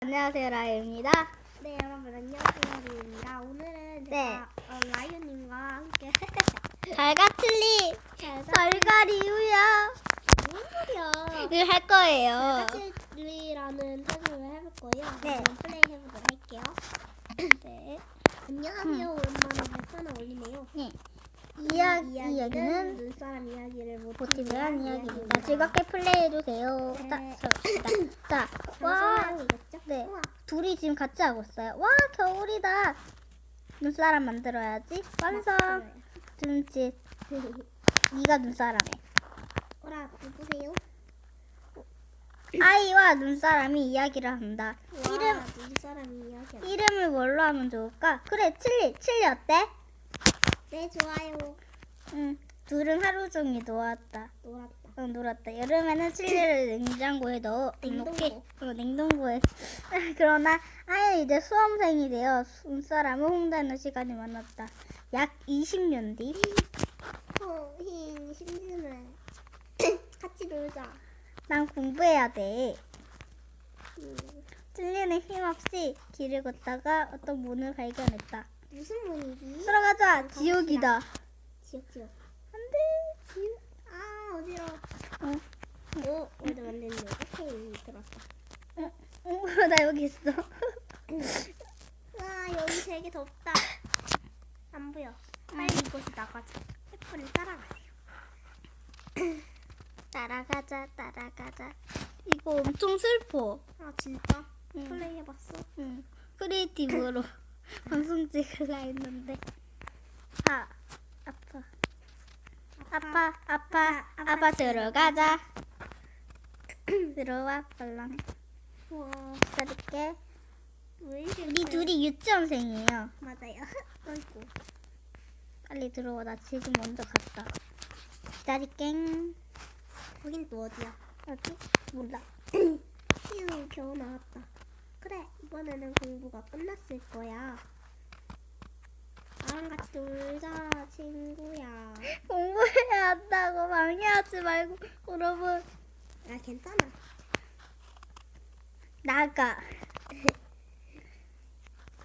안녕하세요 라이입니다. 네 여러분 안녕하세요 리입니다 오늘은 네. 제가 어, 라이언님과 함께 잘가 틀리 잘 잘가 리우야 무슨 소리야 를할 거예요. 까칠리라는 타주를 해볼 거예요 네. 한번 플레이 해보도록 할게요 네 안녕하세요 오랜만에 하나 올리네요 네. 이 이야- 이야기는 이야기는 눈사람 이야기를 모티브한 이야기입니다. 즐겁게 플레이해 주세요. 네. 자, 자, 자, 와, 방송이겠죠? 네. 우와. 둘이 지금 같이 하고 있어요. 와, 겨울이다. 눈사람 만들어야지. 완성. 둠칫. 네가 눈사람해. 오라 누구세요? 아이와 눈사람이 이야기를 한다. 이름 이름 눈사람 이야기 이름을 뭘로 하면 좋을까? 그래, 칠리. 칠리 어때? 네 좋아요 응. 둘은 하루 종일 놀았다. 놀았다 응, 놀았다. 여름에는 칠리를 냉장고에 넣어 냉동고. 어, 냉동고에. 그러나 아예 이제 수험생이 되어 눈사람을 홍다는 시간이 많았다. 약 20년 뒤. 어, 흰 심심해. 같이 놀자. 난 공부해야 돼. 음, 칠리는 힘없이 길을 걷다가 어떤 문을 발견했다. 무슨 문이지? 들어가자. 지옥이다. 지옥 지옥. 안돼. 지옥. 아 어지러. 어. 어, 오늘 안 됐네. 오케이 들었다. 어, 어, 나 여기 있어. 와 여기 되게 덥다. 안 보여. 빨리 이곳에 나가자. 애플을 따라가세요. 따라가자, 따라가자. 이거 엄청 슬퍼. 아 진짜? 응. 플레이 해봤어? 응. 크리에이티브로 방송 찍으려 했는데. 아. 아파, 아파, 아파, 들어가자. 들어와. 우와. 왜 이래? 우리 둘이 유치원생이에요. 맞아요. 아이고. 빨리 들어와. 나 지금 먼저 갔다. 기다릴게. 거긴 또 어디야? 어디? 몰라. 휴 겨우 나왔다. 그래 이번에는 공부가 끝났을 거야. 나랑 같이 놀자 친구야. 공부해야 한다고 방해하지 말고 여러분 아 괜찮아. 나가.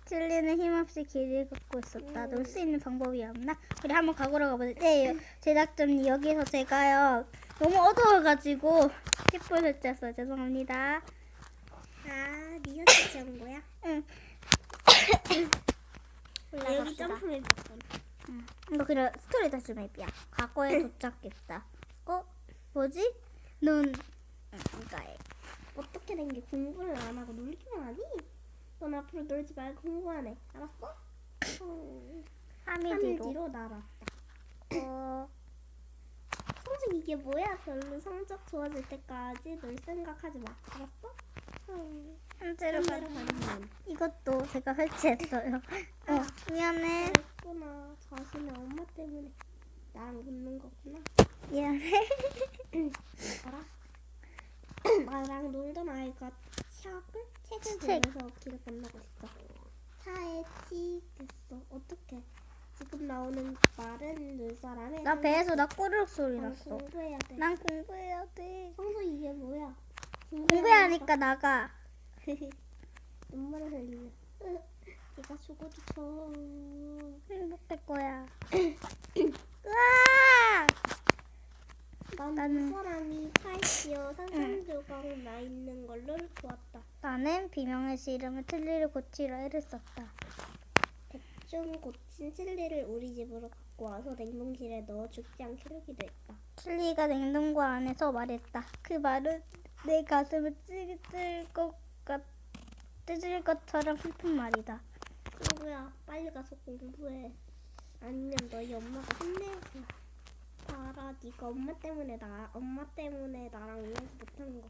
찔리는 힘없이 길을 걷고 있었다. 음. 놀수 있는 방법이 없나? 우리 한번 가보러 가보자. 네, 제작자님 여기서 제가요 너무 어두워가지고 킥볼 설치했어요. 죄송합니다. 아 리허설 지은 거야? 응. 아, 여기. 응. 이거 그래 스토리 다시 맵이야. 과거에 도착했다. 어? 뭐지? 눈. 응, 이거에. 어떻게 된 게 공부를 안 하고 놀기만 하니? 넌 앞으로 놀지 말고 공부하네. 알았어? 어, 3일 3일 뒤로. 뒤로 날았다. 어, 성적 이게 뭐야? 별로 성적 좋아질 때까지 놀 생각하지 마. 알았어? 음, 반대로 가면 이것도 제가 설치했어요. 어, 미안해. 그랬구나. 자신의 엄마 때문에 나랑 붙는 거구나. 미안해. 알아? 나랑 놀던 아이가 책을 책을 책. 보면서 길을 건너고 있어. 차에 치겠어. 어떻게? 지금 나오는 말은 눈 사람의 나 배에서 나 꼬르륵 소리 난 났어. 공부해야 돼. 난 공부해야 돼. 성서 이게 뭐야? 공부해야 하니까 나가. 눈물을 흘리며 으, 네가 죽어도 줘. 행복할 거야. 으아! 난 나는- 눈사람이 차에 씌어 산산 조각 나 있는 걸로 보았다. 나는 비명의 이름을 틀리를 고치려 애를 썼다. 좀 고친 칠리를 우리 집으로 갖고 와서 냉동실에 넣어 죽지 않게 하기도 했다. 틀리가 냉동고 안에서 말했다. 그 말은 내 가슴을 찢을 것 같, 찢을 것처럼 슬픈 말이다. 친구야, 빨리 가서 공부해. 아니면 너희 엄마가 혼내서. 봐라, 네가 엄마 때문에 나, 엄마 때문에 나랑 이해서 못한 거.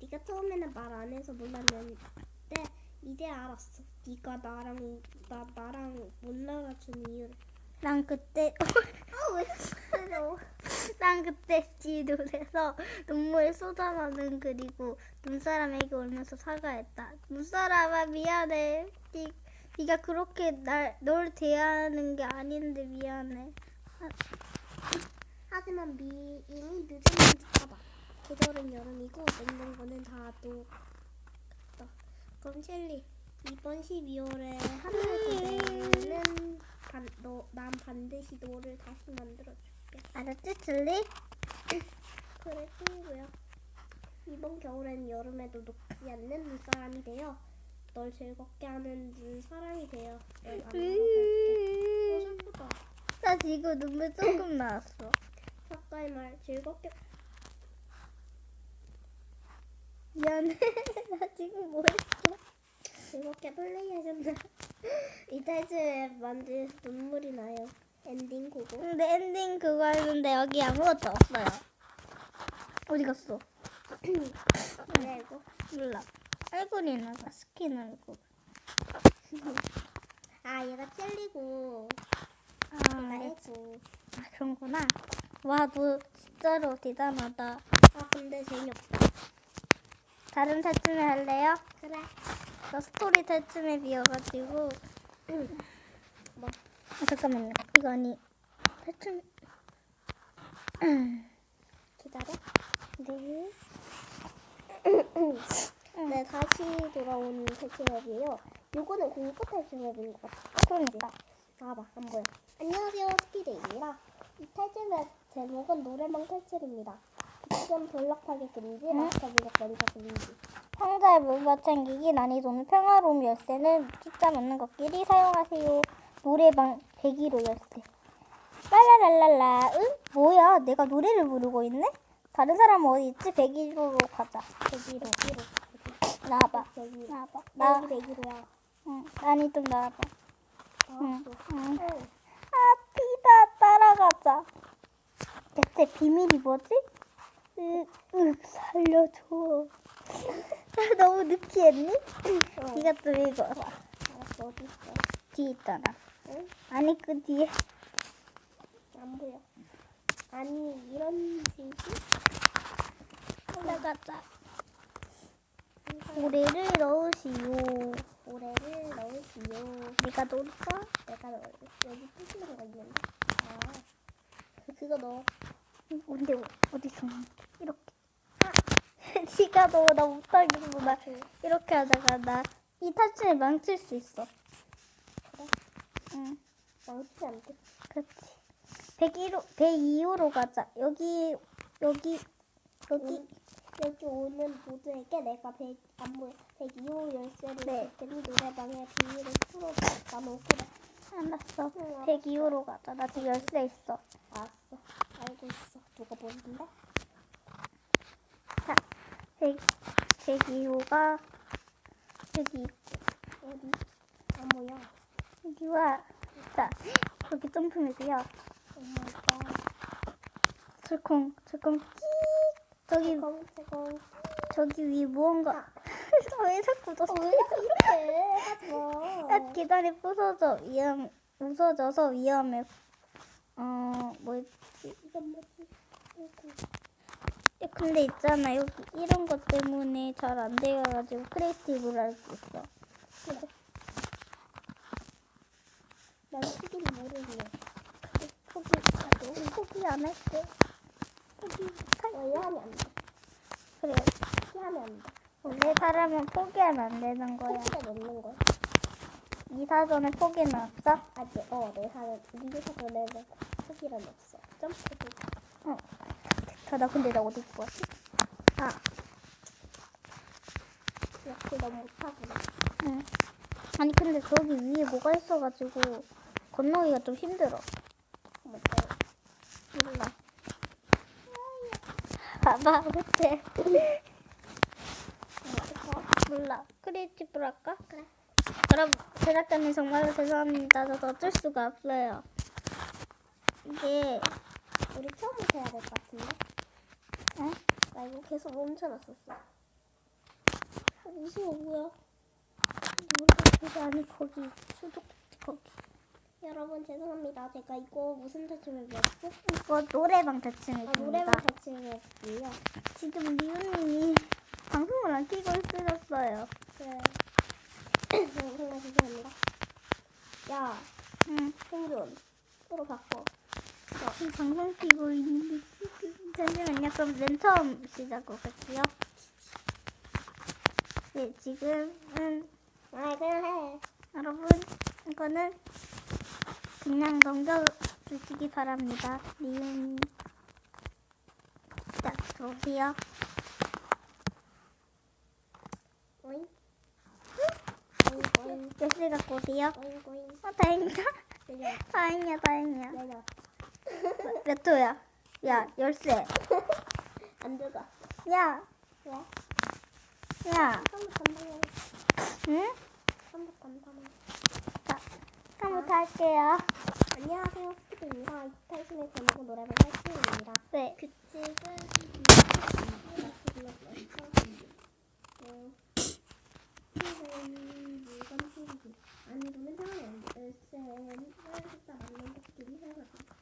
네가 처음에는 말 안 해서 몰랐는데 이제 알았어. 네가 나랑 나 나랑 못 놀아준 이유를. 난 그때 아왜 그래? 난 그때 지도에서 눈물 쏟아나는 그리고 눈사람에게 울면서 사과했다. 눈사람아 미안해. 네, 네가 그렇게 날, 널 대하는 게 아닌데 미안해. 하 지만 미, 이미 늦은 듯하다. 계절은 여름이고 냉동고는 다 녹았다. 그럼 첼리 이번 12월에 하늘 고생은 반, 너, 난 반드시 너를 다시 만들어줄게. 알았지, 칠리? 그래 친구야. 이번 겨울엔 여름에도 녹지 않는 눈사람이 되어 널 즐겁게 하는 눈사람이 되어 널. 어, 슬프다. 나 지금 눈물 조금 나왔어. 작가의 말 즐겁게 미안해. 나 지금 뭐 했어? 즐겁게 플레이하셨나? 이 타이틀에 만들 눈물이 나요. 엔딩 고고. 근데 엔딩 그거 했는데 여기 아무것도 없어요. 어디 갔어? 뭐야 이거? 몰라. 얼굴이 나가 스킨 얼굴. 아 얘가 첼리고 아, 얘가 네. 애고. 아 그런구나. 와, 너 진짜로 대단하다. 아 근데 재미없다. 다른 탈춤을 할래요? 그래. 저 스토리 탈춤에 비어가지고. 응. 뭐 아, 잠깐만요. 이거 아니. 탈춤. 기다려. 네. 네 다시 돌아온 탈출맵이에요. 요거는 공포 탈출맵인 것 같아. 그러니까. 봐봐 안 보여. 안녕하세요 스피드입니다. 이 탈출맵 제목은 노래방 탈출입니다. 지금 블럭하기 금지, 응? 마스터 블럭 먼저 금지. 상자에 물과 챙기기, 난이도는 평화로움 열쇠는 숫자 맞는 것끼리 사용하세요. 노래방 101호 열쇠. 빨라랄랄라. 응? 뭐야? 내가 노래를 부르고 있네? 다른 사람은 어디 있지? 101호로 가자. 101호, 1호. 나와봐. 101호. 나와봐. 나 나, 여기 101호야. 응. 난이 좀 나와봐. 응. 응. 응. 아, 피다. 따라가자. 대체 비밀이 뭐지? 으, 으, 살려줘. 아, 너무 느끼했니? 어. 네가 또 읽어봐. 알았어 어디 있어? 뒤에 있잖아. 응? 아니, 그 뒤에. 안 보여. 아니 이런 식이 올라가자. 고래를 넣으시오. 고래를 넣으시오. 네가 넣을까? 내가 넣을 여기 뜨시는 거 있는데. 아 그거 넣어. 근데 어디서? 이렇게. 아, 네가 넣어. 나 못하겠구나. 이렇게 하다가 나 이 탈출을 망칠 수 있어. 응. 돼. 그렇지. 101호, 102호로 가자. 여기, 여기, 여기. 응. 여기 오는 모두에게 내가 100, 안 보여. 102호 열쇠를 네. 줄 테니 노래방의 비밀을. 나너 그래. 알았어. 응, 102호로 가자. 나 지금 열쇠 있어. 알았어. 알고 있어. 누가 보는데? 자, 100, 102호가 여기, 어디? 안 보여. 여기 와. 자, 여기. 엄마가 철콩, 철콩, 끼 저기. 저기 위에 무언가. 왜 자꾸 너 왜 이렇게 하지 마. 아, 계단이 부서져. 위험, 부서져서 위험해. 어, 뭐였지? 이건 뭐지? 근데 있잖아. 여기 이런 것 때문에 잘 안 돼가지고 크리에이티브를 할 수 있어. 난 수기를 모르겠네. 포기, 나도 포기 안 할게. 포기, 어, 얘 하면 안 돼. 그래. 얘 하면 안 돼. 원래 사람은 포기하면 안 되는 거야. 포기가 넣는 거야. 이 사전에 포기는 없어? 아직 어, 내 사는 우리 사전에는 포기란 없어. 점프도. 어. 자, 나 근데 나 어디 있고 왔지? 아, 역시 넌 못하구나. 응. 아니, 근데 저기 위에 뭐가 있어가지고 건너기가 좀 힘들어. 못해. 몰라. 봐봐, 못해. 몰라. 크리에이티브로 할까? 그래. 그럼 제작자님 정말로 죄송합니다. 저도 어쩔 수가 없어요. 이게 우리 처음부터 해야 될 것 같은데? 어? 나 이거 계속 멈춰놨었어. 어, 무서워, 뭐야? 그게 아니 거기 수족 거기. 여러분, 죄송합니다. 제가 이거 무슨 탈출맵이었지? 이거 노래방 아, 대충입니다. 노래방 탈출맵이에요. 지금 리우님이 방송을 안 키고 있으셨어요. 네. 정말 죄송합니다. 야, 응. 생존. 서로 바꿔. 지금 방송 키고 있는데 잠시만요. 그럼 맨 처음 시작을 할게요. 네, 지금은 아 그냥 해. 여러분 이거는 그냥 넘겨주시기 바랍니다. 리은이 자 들어오세요. 오잉. 오잉 오잉 열쇠 갖고 오세요. 오잉 오잉. 어 다행이다. 내려 다행이야 다행이야. 내려. 몇- 몇 호야? 야 열쇠. 안 들어가. 야 왜? 야. 한번. 응? 한번 간다고. 자 한번 할게요. 안녕하세요 스티브입니다. 이탈신의 제목은 노래방 탈신입니다. 네. 규칙은 해가지고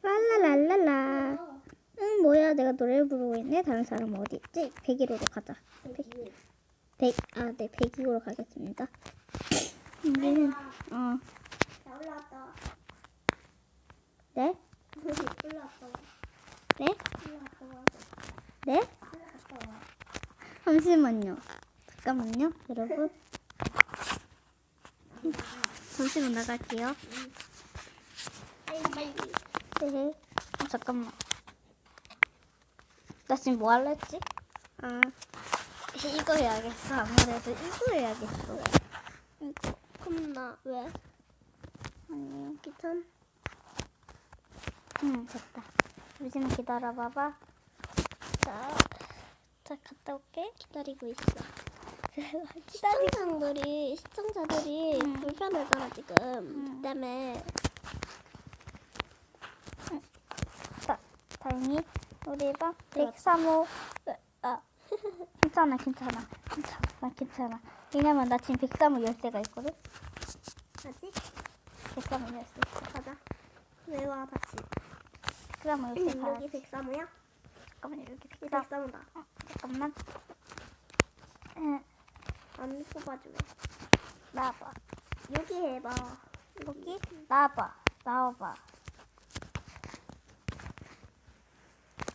랄랄랄랄라. 응 뭐야 내가 노래를 부르고 있네. 다른 사람 어디 있지? 101호로 가자. 여기 100, 아, 네, 102호로 가겠습니다. 우리는, 어, 나 올라왔다 네? 올라왔다 네? 올라왔다 네? 올라왔다 잠시만요. 잠깐만요, 여러분. 잠시만 나갈게요. 빨리 네. 어, 잠깐만. 나 지금 뭐 할라 했지? 아, 이거 해야겠어. 아무래도 이거 해야겠어. 이거. 그럼 나 왜? 아니, 귀찮? 응, 됐다. 잠시만 기다려봐봐. 자, 자, 갔다 올게. 기다리고 있어 시청자들이 시청자들이 응. 불편하잖아 지금 응. 그 때문에 다, 다행히 우리 방 103호 아 괜찮아 괜찮아. 괜찮아 나 괜찮아. 왜냐면 나 지금 103호 열쇠가 있거든? 아직 103호 열쇠 가자. 왜 와 같이 103호 열쇠 가 여기 103호야? 잠깐만 여기 이103 103호다. 어, 잠깐만. 응, 안 뽑아주네. 나와봐. 여기 해봐. 여기. 나와봐. 나와봐.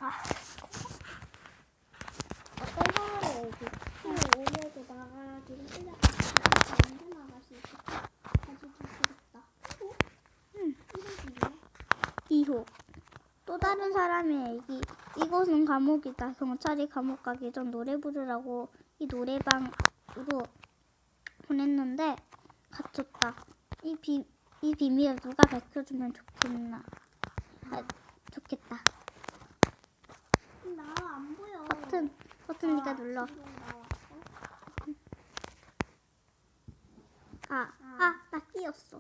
아 어떤 사람이 여기 오늘도 나가기를 생각하고 언제 나갈 수 있을까? 아주 좋겠다 어? 응. 이런 2호 또 다른 사람의 얘기 이곳은 감옥이다 경찰이 감옥 가기 전 노래 부르라고 이 노래방으로 보냈는데 갇혔다 이, 비, 이 비밀을 누가 밝혀주면 좋겠나 아, 좋겠다 나 안 보여 버튼 버튼 네가 눌러? 아 아 나 끼었어.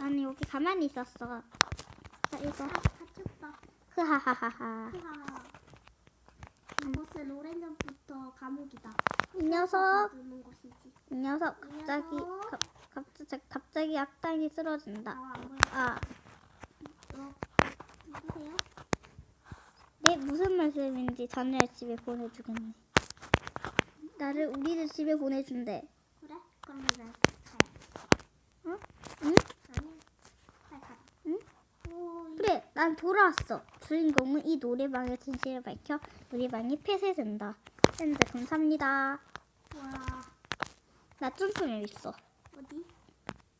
아니 여기 가만히 있었어. 자 이거. 흐하하하하. 하하 이곳은 오랜 전부터 감옥이다. 이 녀석. 이 녀석 갑자기 가, 갑자기 갑자기 악당이 쓰러진다. 아, 어, 누구세요? 네 무슨 말씀인지 자네를 집에 보내주겠네. 나를 우리를 집에 보내준대. 그래? 그럼 나 가야 응? 응? 응? 오, 이- 그래, 난 돌아왔어. 주인공은 이 노래방의 진실을 밝혀 노래방이 폐쇄된다. 밴드 감사합니다. 와 나 쫌쫌이 있어. 어디?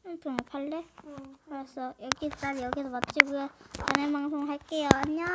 쫌쫌을 팔래? 어 알았어. 여기까지 여기서 마치고요. 연애 방송 할게요. 안녕.